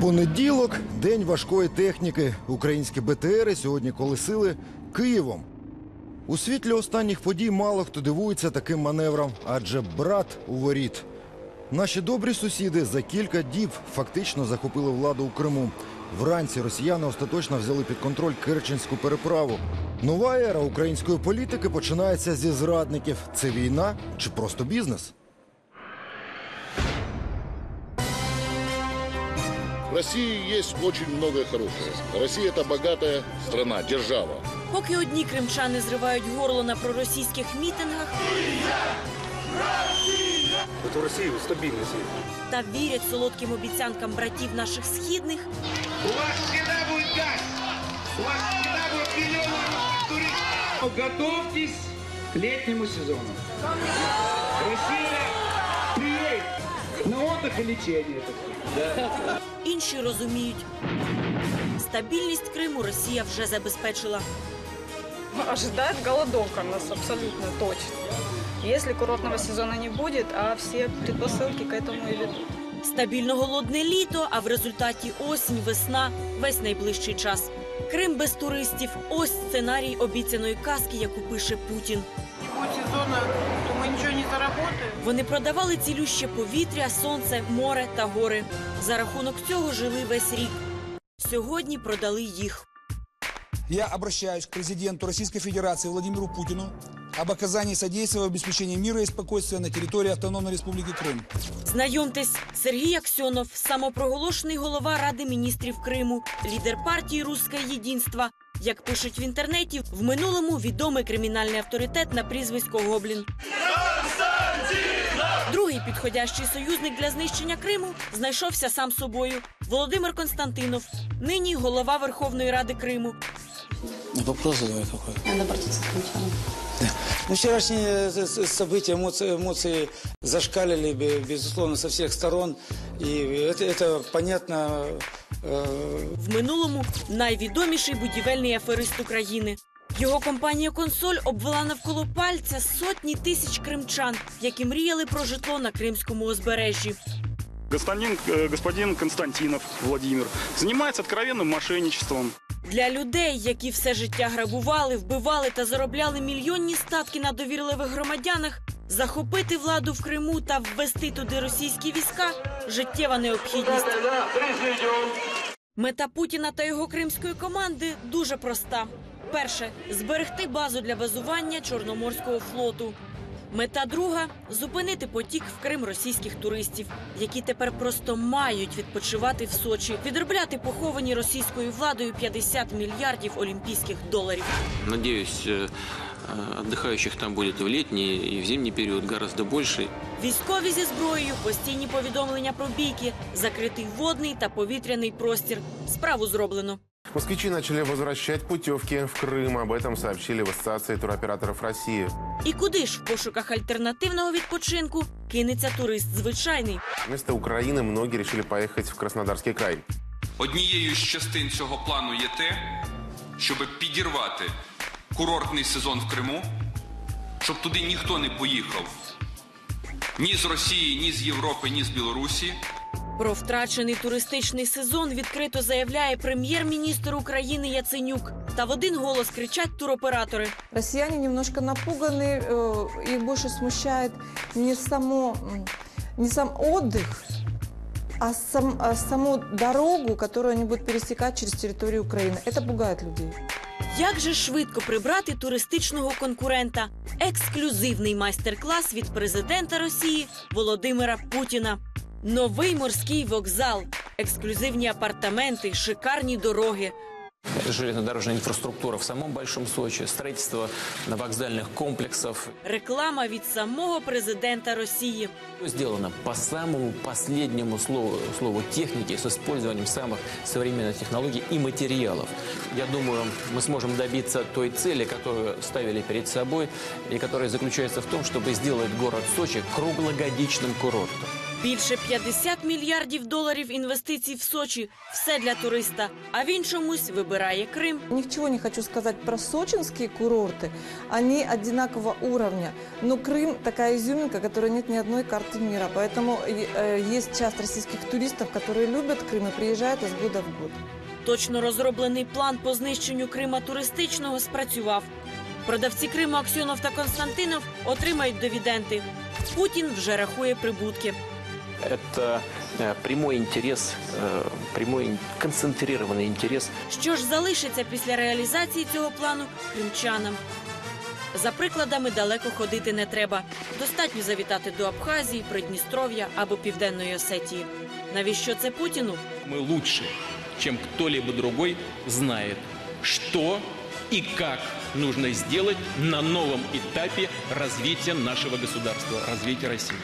Понеділок день важкої техніки. Українські БТРи сьогодні колесили Києвом. У світлі останніх подій мало хто дивується таким маневрам, адже брат у воріт. Наші добрі сусіди за кілька діб фактично захопили владу у Криму. Вранці росіяни остаточно взяли під контроль Керченську переправу. Нова ера української політики починається зі зрадників. Це війна чи просто бізнес? В России есть очень многое хорошее. Россия это богатая страна, держава. Поки одні кримчани зривають горло на проросійських мітингах Вот у России стабильность есть. та вірять солодким обіцянкам братів наших східних, У вас всегда будет газ. У вас всегда будет миллионы русских туристов. Готовьтесь к летнему сезону. Россия приедет на отдых и лечение. так сказать. інші розуміють. Стабільність Криму Росія вже забезпечила. Ожидает голодовка нас абсолютно точно. Если курортного сезона не будет, а все предпосылки к этому и ведут. Стабільно голодне літо, а в результаті осінь, весна, весь найближчий час. Крим без туристів ось сценарій обіцяної казки, яку пише Путін. будет сезона, вони продавали цілюще повітря, сонце, море та гори. За рахунок цього жили весь рік. Сьогодні продали їх. Я обращаюсь к президенту Российской Федерации Владимиру Путину об оказании содействия в обеспечении мира и спокойствия на территории Автономной Республики Крым. Знайомтесь, Сергій Аксьонов, самопроголошений голова Ради міністрів Криму, лідер партії Русське Єдинство. Як пишуть в інтернеті, в минулому відомий кримінальний авторитет на прізвисько Гоблін. Другий підходящий союзник для знищення Криму знайшовся сам собою. Володимир Константинов, нині голова Верховної Ради Криму. Вопрос задавай какой. Надо обратиться к крымчанам. Ну, вчерашние э, с- события, эмоции, эмоции зашкалили, бе- безусловно, со всех сторон. И это, это понятно. э, В минулому найвідоміший будівельний аферист України. його компанія Консоль обвела навколо пальця сотні тисяч кримчан, які мріяли про житло на кримському узбережжі. Господин, э, господин Константинов Владимир занимается откровенным мошенничеством. Для людей, які все життя грабували, вбивали та заробляли мільйонні статки на довірливих громадянах, захопити владу в Криму та ввести туди російські війська життєва необхідність. Мета Путіна та його кримської команди дуже проста: перше зберегти базу для базування Чорноморського флоту. Мета друга зупинити потік в Крим російських туристів, які тепер просто мають відпочивати в Сочі, відробляти поховані російською владою 50 мільярдів олімпійських доларів. Надеюсь, э, э, отдыхающих там будет и в летний, и в зимний период гораздо больше. Військові зі зброєю, постійні повідомлення про бійки, закритий водний та повітряний простір. Справу зроблено. Москвичи начали возвращать путевки в Крым. Об этом сообщили в Ассоциации туроператоров России. І куди ж в пошуках альтернативного відпочинку кинеться турист звичайний? Вместо Украины многие решили поехать в Краснодарский край. Однією з частин цього плану є те, щоб підірвати курортний сезон в Криму, щоб туди ніхто не поїхав ні з Росії, ні з Європи, ні з Білорусі. Про втрачений туристичний сезон відкрито заявляє прем'єр-міністр України Яценюк. Та в один голос кричать туроператори. Россияне немножко напуганы, э, их больше смущает не само, м, не сам отдых, а, сам, а саму дорогу, которую они будут пересекать через территорию Украины. Это пугает людей. Як же швидко прибрати туристичного конкурента? Ексклюзивний майстер-клас від президента Росії Володимира Путіна. Новий морський вокзал, ексклюзивні апартаменти, шикарні дороги. Железнодорожная инфраструктура в самом Большом Сочи, строительство вокзальных комплексов. Реклама від самого президента Росії. Сделано по самому последнему слову, слову техники с использованием самых современных технологий и материалов. Я думаю, мы сможем добиться той цели, которую ставили перед собой, и которая заключается в том, чтобы сделать город Сочи круглогодичным курортом. Більше 50 мільярдів доларів інвестицій в Сочі – все для туриста. А він чомусь вибирає Крим. Ничего не хочу сказать про сочинские курорты. Они одинакового уровня. Но Крым такая изюминка, которой нет ни одной карты мира. Поэтому э, есть часть российских туристов, которые любят Крым и приезжают из года в год. Точно розроблений план по знищенню Крима туристичного спрацював. Продавці Криму Аксьонов та Константинов отримають дивіденди. Путін вже рахує прибутки. Это э, прямой интерес, э, прямой ин- концентрированный интерес Що ж залишиться після реалізації цього плану кримчанам? За прикладами далеко ходити не треба. Достатньо завітати до Абхазії, Придністров'я або Південної Осетії. Навіщо це Путіну? Мы лучше, чем кто-либо другой, знает, что и как нужно сделать на новом этапе развития нашего государства, развития России.